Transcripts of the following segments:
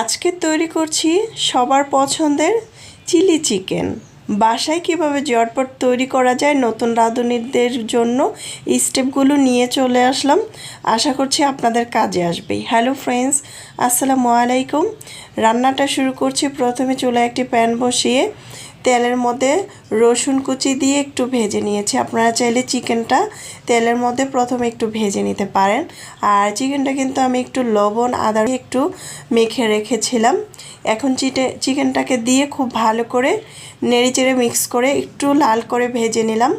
আজকে তৈরি করছি সবার পছন্দের চিলি চিকেন। বাসায় কীভাবে জটপট তৈরি করা যায় নতুন রাঁধুনিদের জন্য স্টেপগুলো নিয়ে চলে আসলাম। আশা করছি আপনাদের কাজে আসবে হ্যালো ফ্রেন্ডস, আসসালামু আলাইকুম। রান্নাটা শুরু করছি। প্রথমে চুলা একটি প্যান বসিয়ে তেলের মধ্যে রসুন কুচি দিয়ে একটু ভেজে নিয়েছি। আপনারা চাইলে চিকেনটা তেলের মধ্যে প্রথমে একটু ভেজে নিতে পারেন। আর চিকেনটা কিন্তু আমি একটু লবণ, আদা একটু মেখে রেখেছিলাম। এখন চিটে, চিকেনটাকে দিয়ে খুব ভালো করে নেড়েচেড়ে মিক্স করে একটু লাল করে ভেজে নিলাম।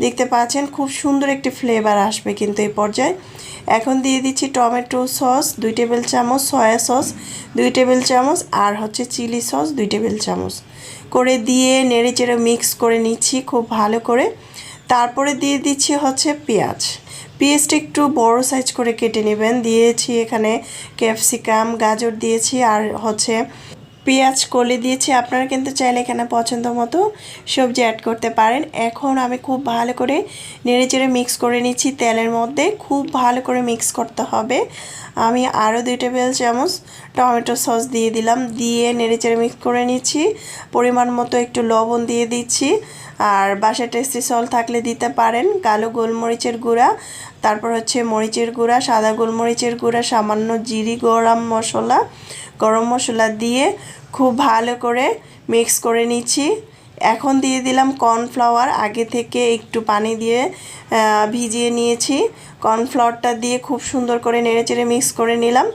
দেখতে পাচ্ছেন খুব সুন্দর একটি ফ্লেভার আসবে কিন্তু এই পর্যায়ে। এখন দিয়ে দিচ্ছি টমেটো সস, দুই টেবিল চামচ, সয়া সস, দুই টেবিল চামচ, আর হচ্ছে চিলি সস, দুই টেবিল চামচ। করে দিয়ে নেড়েচেড়ে মিক্স করে নিচ্ছি খুব ভালো করে। তারপরে দিয়ে দিচ্ছি হচ্ছে পেঁয়াজ। পেঁয়াজটা একটু বড় সাইজ করে কেটে নেবেন। দিয়েছি এখানে ক্যাপসিকাম গাজর দিয়েছি আর হচ্ছে পেঁয়াজ কলে দিয়েছি। আপনারা কিন্তু চাইলে এখানে পছন্দ মতো সবজি অ্যাড করতে পারেন। এখন আমি খুব ভালো করে নেড়ে চেড়ে মিক্স করে নিচ্ছি তেলের মধ্যে। খুব ভালো করে মিক্স করতে হবে। আমি আরও দুই টেবিল চামচ টমেটো সস দিয়ে দিলাম। দিয়ে নেড়ে চেড়ে মিক্স করে নিচ্ছি। পরিমাণ মতো একটু লবণ দিয়ে দিচ্ছি। আর বাসা টেস্টি সল থাকলে দিতে পারেন। কালো গোলমরিচের গুঁড়া। তারপর হচ্ছে মরিচের গুঁড়া, সাদা গোলমরিচের গুঁড়া, সামান্য জিরি, গরম মশলা গরম মশলা দিয়ে খুব ভালো করে মিক্স করে নিচ্ছি। এখন দিয়ে দিলাম কর্নফ্লাওয়ার, আগে থেকে একটু পানি দিয়ে ভিজিয়ে নিয়েছি। কর্নফ্লাওয়ারটা দিয়ে খুব সুন্দর করে নেড়ে চেড়ে মিক্স করে নিলাম।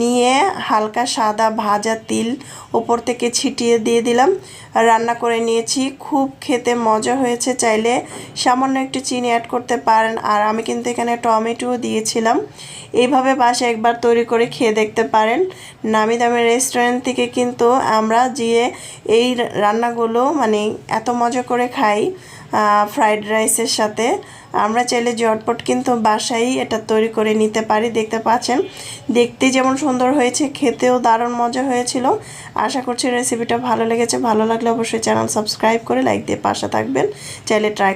নিয়ে হালকা সাদা ভাজা তিল ওপর থেকে ছিটিয়ে দিয়ে দিলাম। রান্না করে নিয়েছি। খুব খেতে মজা হয়েছে চাইলে সামান্য একটু চিনি অ্যাড করতে পারেন। আর আমি কিন্তু এখানে টমেটোও দিয়েছিলাম। এইভাবে বাসায় একবার তৈরি করে খেয়ে দেখতে পারেন। নামি দামি রেস্টুরেন্ট থেকে কিন্তু আমরা গিয়ে এই রান্নাগুলো মানে এত মজা করে খাই ফ্রাইড রাইসের সাথে। আমরা চাইলে জটপট কিন্তু বাসায় এটা তৈরি করে নিতে পারি। দেখতে পাচ্ছেন? দেখতে যেমন সুন্দর হয়েছে, খেতেও দারুণ মজা হয়েছিল। আশা করছি রেসিপিটা ভালো লেগেছে, ভালো লাগলে অবশ্যই চ্যানেল সাবস্ক্রাইব করে লাইক দিয়ে পাশে থাকবেন। চাইলে ট্রাই